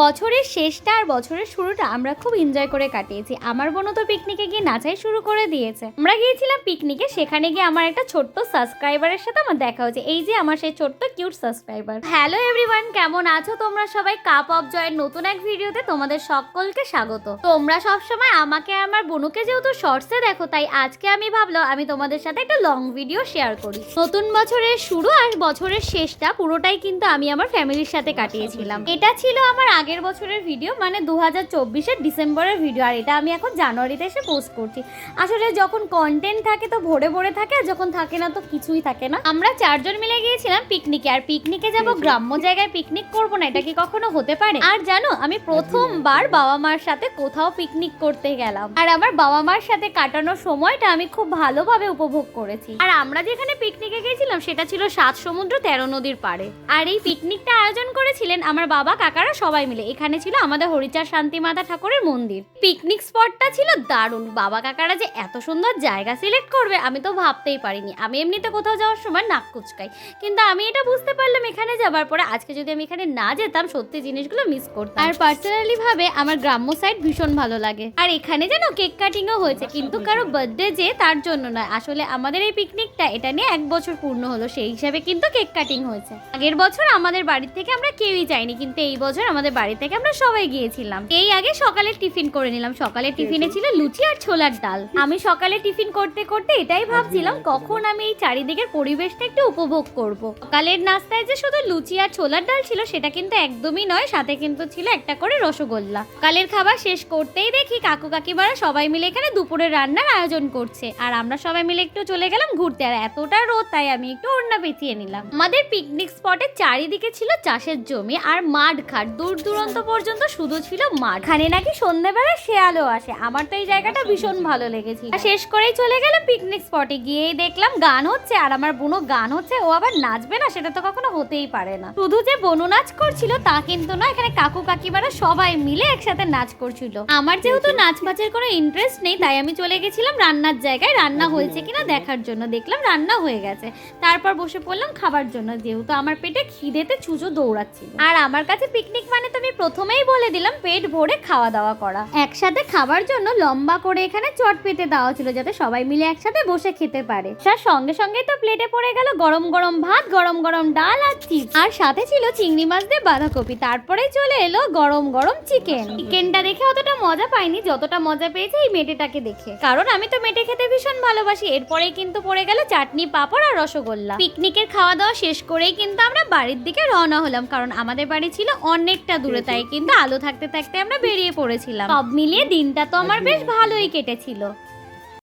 বছরের শেষটা আর বছরের শুরুটা আমরা খুব এনজয় করে কাটিয়েছি। আমার বোনও তো পিকনিকে গিয়ে নাচাই শুরু করে দিয়েছে। আমরা গিয়েছিলাম পিকনিকে সেখানে গিয়ে আমার একটা ছোট্ট সাবস্ক্রাইবারের সাথে আমার দেখা হয়েছে। এই যে আমার সেই ছোট্ট কিউট সাবস্ক্রাইবার হ্যালো এভরিওয়ান কেমন আছো তোমরা সবাই? কাপ অফ জয়ের নতুন এক ভিডিওতে তোমাদের সকলকে স্বাগত। তোমরা সবসময় আমাকে আমার বোনকে যেহেতু শর্টসে দেখো, তাই আজকে আমি ভাবলাম আমি তোমাদের সাথে একটা লং ভিডিও শেয়ার করি। নতুন বছরের শুরু আর বছরের শেষটা পুরোটাই কিন্তু আমি আমার ফ্যামিলির সাথে কাটিয়েছিলাম। এটা ছিল আমার আগের বছরের ভিডিও মানে দু হাজার চব্বিশের ডিসেম্বরের ভিডিও আর এটা আমি এখন জানুয়ারিতে এসে পোস্ট করছি। আসলে যখন কন্টেন্ট থাকে তো ভরে ভরে থাকে আর যখন থাকে না তো কিছুই থাকে না। আমরা চারজন মিলে গিয়েছিলাম পিকনিকে আর পিকনিকে যাব গ্রাম্য জায়গায় পিকনিক করব না এটা কি কখনো হতে পারে? আর জানো আমি প্রথমবার বাবা মার সাথে কোথাও পিকনিক করতে গেলাম। আর আমার বাবা মার সাথে কাটানোর সময়টা আমি খুব ভালোভাবে উপভোগ করেছি। আর আমরা যেখানে পিকনিকে গেছিলাম সেটা ছিল সাত সমুদ্র তেরো নদীর পাড়ে। আর এই পিকনিকটা আয়োজন করেছিলেন আমার বাবা কাকারা সবাই মিলে। এখানে ছিল আমাদের হরিচার শান্তি মাতা ঠাকুরের মন্দির। পিকনিক স্পটটা ছিল দারুণ। বাবা কাকারা যে এত সুন্দর জায়গা সিলেক্ট করবে আমি তো ভাবতেই পারিনি। আমি এমনিতে কোথাও যাওয়ার সময় নাক কুচকাই। কিন্তু আমি এটা বুঝতে পারলাম এখানে যাবার পরে। আজকে যদি আমি এখানে না যেতাম সত্যি জিনিসগুলো মিস করতাম। আর পার্সোনালি ভাবে আমার গ্রাম্য সাইড ভীষণ ভালো লাগে। আর এখানে যেন কেক কাটিংও হয়েছে কিন্তু কারও বার্থডে যে তার জন্য নয়। আসলে আমাদের এই পিকনিকটা এটা নিয়ে এক বছর পূর্ণ হলো সেই হিসাবে কিন্তু কেক কাটিং হয়েছে। আগের বছর আমাদের বাড়ি থেকে আমরা কেউই যাইনি কিন্তু এই বছর আমাদের বাড়ি থেকে আমরা সবাই গিয়েছিলাম। এই আগে সকালে টিফিন করে নিলাম। সকালে টিফিনে ছিল লুচি আর ছোলার ডাল। আমি সকালে টিফিন করতে করতে এটাই ভাবছিলাম কখন আমি এই চারিদিকের পরিবেশটা একটু উপভোগ করব। সকালের নাস্তায় যে শুধু লুচি আর ছোলার ডাল ছিল সেটা কিন্তু একদমই নয় সাথে কিন্তু ছিল একটা করে রসগোল্লা। কালের খাবার শেষ করতেই দেখি কাকু কাকিমারা সবাই মিলে এখানে দুপুরের রান্নার আয়োজন করছে। আর আমরা সবাই মিলে একটু চলে গেলাম ঘুরতে। আর এতটা রোদ তাই আমি একটু ওড়না পেঁচিয়ে নিলাম। আমাদের পিকনিক স্পটের চারিদিকে ছিল চাষের জমি আর মাঠ ঘাট। দূর দূরান্ত পর্যন্ত শুধু ছিল মাঠ। খানে নাকি সন্ধ্যেবেলা শেয়ালও আসে। আমার তো এই জায়গাটা ভীষণ ভালো লেগেছিল। শেষ করেই চলে গেলাম পিকনিক স্পটে গিয়েই দেখলাম গান হচ্ছে, আর আমার বোনও গান হচ্ছে, ও আবার নাচবে না, সেটা তো কখনো হতেই পারে না। শুধু যে বনু নাচ করছিল, তা কিন্তু না এখানে কাকু কাকিমারা সবাই মিলে একসাথে নাচ করছিল। আমার যেহেতু নাচ নাচের কোনো ইন্টারেস্ট নেই, তাই আমি চলে গেছিলাম রান্নার জায়গায়। রান্না হয়েছে কিনা দেখার জন্য দেখলাম, রান্না হয়ে গেছে। তারপর বসে পড়লাম খাবার জন্য, যেহেতু আমার পেটে খিদেতে চুজো দৌড়াচ্ছিল। আর আমার কাছে পিকনিক মানে আমি প্রথমেই বলে দিলাম পেট ভরে খাওয়া দাওয়া করা। একসাথে খাবার জন্য লম্বা করে এখানে চট পেতে দেওয়া ছিল যাতে সবাই মিলে একসাথে বসে খেতে পারে। তার সঙ্গে সঙ্গে তো প্লেটে পড়ে গেল গরম গরম ভাত, গরম গরম ডাল আর চিপস। আর সাথে ছিল চিংড়ি মাছ দিয়ে বাঁধাকপি। তারপরে চলে এলো গরম গরম চিকেন। চিকেনটা দেখে অতটা মজা পাইনি, যতটা মজা পেয়েছে এই মেটেটাকে দেখে। কারণ আমি তো মেটে খেতে ভীষণ ভালোবাসি। এরপরেই কিন্তু পড়ে গেল চাটনি, পাঁপড় আর রসগোল্লা। পিকনিকের খাওয়া দাওয়া শেষ করেই কিন্তু আমরা বাড়ির দিকে রওনা হলাম। কারণ আমাদের বাড়ি ছিল অনেকটা দূরে তাই কিন্তু আলো থাকতে থাকতে আমরা বেরিয়ে পড়েছিলাম। সব মিলিয়ে দিনটা তো আমার বেশ ভালোই কেটেছিল।